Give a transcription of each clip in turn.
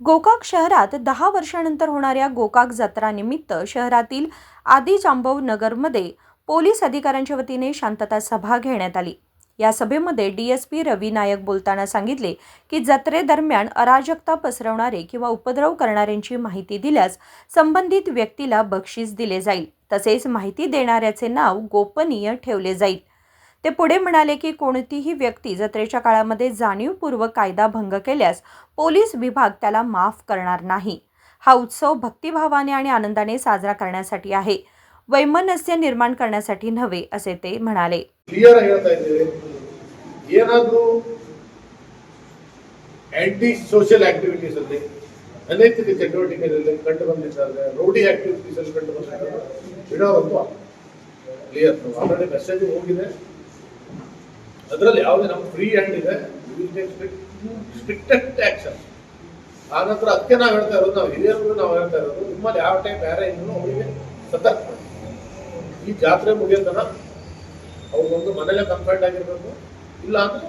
गोकाक शहरात दहा वर्षानंतर होणाऱ्या गोकाक जत्रानिमित्त शहरातील आदी जांबव नगरमध्ये पोलीस अधिकाऱ्यांच्या वतीने शांतता सभा घेण्यात आली. या सभेमध्ये डीएसपी रवी नायक बोलताना सांगितले की जत्रेदरम्यान अराजकता पसरवणारे किंवा उपद्रव करणाऱ्यांची माहिती दिल्यास संबंधित व्यक्तीला बक्षीस दिले जाईल. तसेच माहिती देणाऱ्याचे नाव गोपनीय ठेवले जाईल. ते पुढे म्हणाले की कोणतीही व्यक्ती जत्रेच्या काळामध्ये जाणीवपूर्वक कायदा भंग केल्यास पोलीस विभाग त्याला माफ करणार नाही हा उत्सव भक्तिभावाने आणि आनंदाने साजरा करण्यासाठी आहे वैमनस्य निर्माण करण्यासाठी नव्हे असे ते म्हणाले ಕ್ಲಿಯರ್ ಆಗಿ ಹೇಳ್ತಾ ಇದ್ದೇವೆ ಏನಾದ್ರೂ ಆಂಟಿ ಸೋಷಿಯಲ್ ಆಕ್ಟಿವಿಟೀಸ್ ಅಲ್ಲಿ ಅನೈತಿಕ ಚಟುವಟಿಕೆಗಳಲ್ಲಿ ಕಂಡು ಬಂದಿದ್ದಾರೆ ರೌಡಿ ಆಕ್ಟಿವಿಟೀಸ್ ಅಲ್ಲಿ ಕಂಡು ಬಂದಿದ್ದಾರೆ ಬಿಡೋವಂತೂ ಕ್ಲಿಯರ್ ಆಲ್ರೆಡಿ ಮೆಸೇಜ್ ಹೋಗಿದೆ ಅದರಲ್ಲಿ ಯಾವುದೇ ನಮ್ಮ ಫ್ರೀ ಹ್ಯಾಂಡ್ ಇದೆ ಸ್ಟ್ರಿಕ್ಟೆಸ್ಟ್ ಆ್ಯಕ್ಷನ್ ಆ ನಂತರ ಅದಕ್ಕೆ ನಾವು ಹೇಳ್ತಾ ಇರೋದು, ನಾವು ಹಿರಿಯರು ನಾವು ಹೇಳ್ತಾ ಇರೋದು, ನಿಮ್ಮಲ್ಲಿ ಯಾವ ಟೈಮ್ ಬೇರೆ ಇದ್ರು ಅವರಿಗೆ ಸತರ್ಕ ಈ ಜಾತ್ರೆ ಮುಗಿಯೋತನ ಅವ್ರಿಗೊಂದು ಮನೇಲೆ ಕಂಫರ್ಟ್ ಆಗಿರ್ಬೇಕು, ಇಲ್ಲ ಅಂದ್ರೆ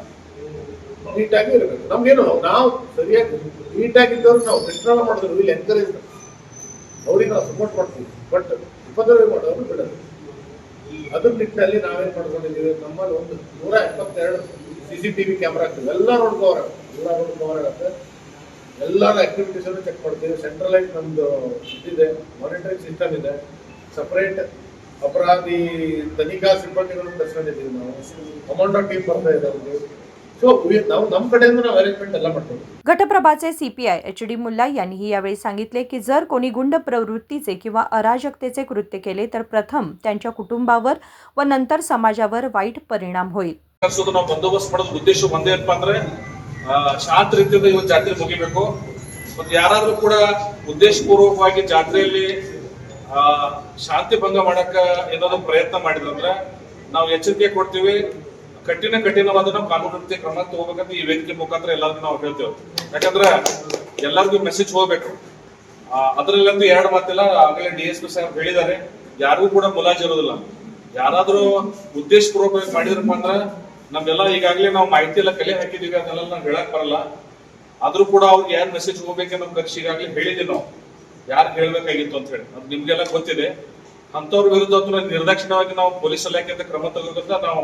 ನೀಟಾಗಿ ಇರಬೇಕು. ನಮ್ಗೇನು, ನಾವು ಸರಿಯಾಗಿ ನೀಟಾಗಿದ್ದವ್ರು ನಾವು ಕೃಷ್ಣ ಮಾಡಿದ್ರು ಇಲ್ಲಿ ಎನ್ಕರೇಜ್ ಅವ್ರಿಗೆ ನಾವು ಸಪೋರ್ಟ್ ಮಾಡ್ತೀವಿ. ಬಟ್ ಉಪದ್ರವ ಮಾಡೋರು ಬಿಡೋದು. ಅದ್ರ ನಿಟ್ಟಿನಲ್ಲಿ ನಾವೇನ್ ಮಾಡ್ಕೊಂಡಿದ್ದೀವಿ? ನಮ್ಮಲ್ಲಿ ಒಂದು ನೂರ ಎಪ್ಪತ್ತೆರಡು ಸಿ ಸಿ ಟಿವಿ ಕ್ಯಾಮ್ರಾ ಆಗ್ತದೆ ಎಲ್ಲ ನೋಡ್ಕೋರ ಎಲ್ಲ ನೋಡ್ಕೋವರ್ ಆಗುತ್ತೆ. ಎಲ್ಲರ ಆಕ್ಟಿವಿಟೀಸ್ ಅನ್ನು ಚೆಕ್ ಮಾಡ್ತೀವಿ. ಸೆಂಟ್ರಲೈಸ್ ನಮ್ದು ಇದಿದೆ. ಮಾನಿಟರಿಂಗ್ ಸಿಸ್ಟಮ್ ಇದೆ. ಸಪ್ರೇಟ್ ಅಪರಾಧಿ ತನಿಖಾ ಸಿಬ್ಬಂದಿಗಳನ್ನು ಕರ್ಸ್ಕೊಂಡಿದ್ದೀವಿ ನಾವು. ಕಮಾಂಡೋ ಟೀಮ್ ಬರ್ತಾ ಇದೆ ಸೊ ನಾವು ನಮ್ಮ ಕಡೆಯಿಂದ ನಾವು ಅರೇಂಜ್ಮೆಂಟ್ ಎಲ್ಲ ಮಾಡ್ತೀವಿ गटप्रभाचे सीपीआय एच डी मुल्ला यांनीही यावेळी सांगितले की जर कोणी गुंड प्रवृत्तीचे किंवा अराजकतेचे कृत्य केले तर प्रथम त्यांच्या कुटुंबावर व नंतर समाजावर वाईट परिणाम होईल ಕರ್ಸೋದು ನಾವು ಬಂದೋಬಸ್ತ್ ಮಾಡೋದು ಉದ್ದೇಶ ಒಂದೇ ಏನಪ್ಪಾ ಅಂದ್ರೆ ಆ, ಶಾಂತ ರೀತಿಯಿಂದ ಇವತ್ತು ಜಾತ್ರೆ ಮುಗಿಬೇಕು ಮತ್ತೆ ಯಾರಾದ್ರೂ ಕೂಡ ಉದ್ದೇಶಪೂರ್ವಕವಾಗಿ ಜಾತ್ರೆಯಲ್ಲಿ ಆ, ಶಾಂತಿ ಭಂಗ ಮಾಡಕ್ಕ ಏನಾದ್ರು ಪ್ರಯತ್ನ ಮಾಡಿದ್ರಂದ್ರೆ ನಾವು ಎಚ್ಚರಿಕೆ ಕೊಡ್ತೀವಿ ಕಠಿಣ ಕಠಿಣವಾದ ನಾವು ಕಾನೂನು ಕ್ರಮ ತಗೋಬೇಕಂತ ಈ ವೇದಿಕೆ ಮುಖಾಂತರ ಎಲ್ಲರಿಗೂ ನಾವು ಹೇಳ್ತೇವೆ. ಯಾಕಂದ್ರೆ ಎಲ್ಲರಿಗೂ ಮೆಸೇಜ್ ಹೋಗ್ಬೇಕು. ಅದರಲ್ಲಂತೂ ಎರಡು ಮಾತಿಲ್ಲ. ಆಗಲೇ ಡಿ ಎಸ್ ಪಿ ಸಾಹೇಬ್ ಹೇಳಿದ್ದಾರೆ. ಯಾರಿಗೂ ಕೂಡ ಮುಲಾಜ್ ಇರೋದಿಲ್ಲ. ಯಾರಾದ್ರೂ ಉದ್ದೇಶಪೂರ್ವಕವಾಗಿ ಮಾಡಿದ್ರಪ್ಪ ಅಂದ್ರೆ ನಮ್ಗೆಲ್ಲ ಈಗಾಗಲೇ ನಾವು ಮಾಹಿತಿ ಎಲ್ಲ ಕಲೆ ಹಾಕಿದೀವಿ, ಅದನ್ನೆಲ್ಲ ನಾವು ಹೇಳಕ್ ಬರಲ್ಲ. ಆದ್ರೂ ಕೂಡ ಅವ್ರಿಗೆ ಯಾರು ಮೆಸೇಜ್ ಹೋಗ್ಬೇಕನ್ನೋ ಕಕ್ಷಿ ಈಗಾಗಲೇ ಹೇಳಿದ್ವಿ ನಾವು. ಯಾರು ಹೇಳ್ಬೇಕಾಗಿತ್ತು ಅಂತ ಹೇಳಿ. ಅದು ನಿಮ್ಗೆಲ್ಲ ಗೊತ್ತಿದೆ. ಅಂತವ್ರ ವಿರುದ್ಧ ನಿರ್ದಕ್ಷಿಣವಾಗಿ ನಾವು ಪೊಲೀಸ್ ಇಲಾಖೆಯಿಂದ ಕ್ರಮ ತಗೋಬೇಕಂತ ನಾವು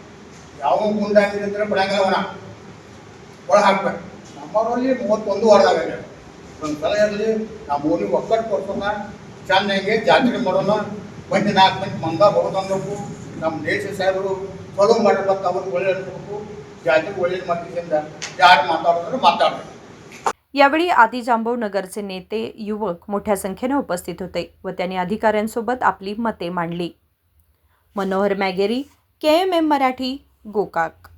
ಯಾವ ಗುಂಡಾಗಿದ್ರೆ ಬಿಡಂಗವನ ಒಳ ಹಾಕ್ಬೇಕು ನಮ್ಮವರಲ್ಲಿ ಮೂವತ್ತೊಂದು ವರ್ಷದಾಗ ಒಂದು ಸಲ ಇರಲಿ ನಮ್ಮ ಊರಿಗೆ ಒಕ್ಕಟ್ಟು ಕೊಡ್ಸೋಣ ಚೆನ್ನಾಗಿ ಜಾತ್ರೆ ಮಾಡೋಣ ಮಂದಿ ನಾಲ್ಕು ಮಂದಿ ಮಂದ ಬರೋದನ್ಬೇಕು ನಮ್ಮ ದೇಶ ಸಾಹೇಬರು ಚಲೋ ಮಾಡಬೇಕು ಅವ್ರಿಗೆ ಒಳ್ಳೆ ಅನ್ಬೇಕು ಜಾತಿಗೆ ಒಳ್ಳೇದು ಮಾಡ್ತಿದ್ದ ಯಾರು ಮಾತಾಡಿದ್ರೆ ಮಾತಾಡ್ಬೇಕು यावेळी आदी जांभव नगरचे नेते युवक मोठ्या संख्येने उपस्थित होते व त्यांनी अधिकाऱ्यांसोबत आपली मते मांडली Manohar Mageri K M M Marathi Gokak